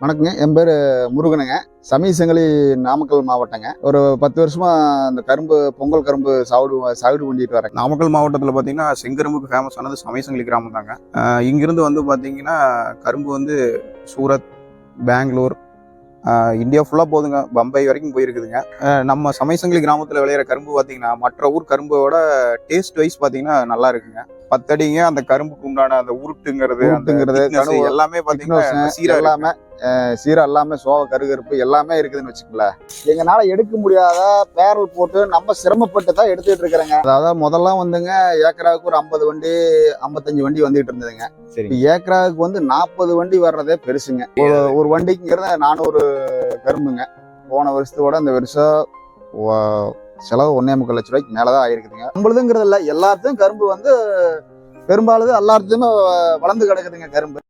வணக்கங்க. என் பேர் முருகனுங்க. சமீசங்களி நாமக்கல் மாவட்டங்க. ஒரு பத்து வருஷமா இந்த கரும்பு பொங்கல் கரும்பு சாகுடு சாகுடு பண்ணிட்டு வரேன் நாமக்கல் மாவட்டத்தில் பார்த்தீங்கன்னா செங்கரும்புக்கு ஃபேமஸ் ஆனது சமயசங்கிலி கிராமம் தாங்க. இங்கிருந்து வந்து பார்த்தீங்கன்னா கரும்பு வந்து சூரத் பெங்களூர் இந்தியா ஃபுல்லாக போகுதுங்க. பம்பை வரைக்கும் போயிருக்குதுங்க. நம்ம சமயசங்கிலி கிராமத்தில் விளையிற கரும்பு பார்த்தீங்கன்னா மற்ற ஊர் கரும்போட டேஸ்ட் வைஸ் பார்த்தீங்கன்னா நல்லா இருக்குங்க. பத்தடிங்க அந்த கரும்புக்கு உண்டான அந்த உருட்டுங்கிறது அந்த கனவு, எல்லாமே பார்த்தீங்கன்னா சீரா இருக்கு. எல்லாமே அஹ், சீரா எல்லாமே சோக கருகருப்பு எல்லாமே இருக்குதுன்னு வச்சுக்கல எங்கனால எடுக்க முடியாத பேரல் போட்டு நம்ம சிரமப்பட்டு தான் எடுத்துட்டு இருக்கிறேங்க. அதாவது முதல்ல வந்துங்க ஏக்கராவுக்கு ஒரு ஐம்பது வண்டி ஐம்பத்தஞ்சு வண்டி வந்துகிட்டு இருந்ததுங்க. சரி. ஏக்கராவுக்கு வந்து நாற்பது வண்டி வர்றதே பெருசுங்க. ஒரு வண்டிக்குங்கிறது நானூறு கரும்புங்க. போன வருஷத்தோட இந்த வருஷம் செலவு ஒன்னே முக்கால் லட்ச ரூபாய்க்கு மேலதான் ஆயிருக்குதுங்க. நம்மளுதுங்கிறது இல்ல எல்லாத்தையும் கரும்பு வந்து பெரும்பாலும் எல்லாத்தையுமே வளர்ந்து கிடக்குதுங்க கரும்பு.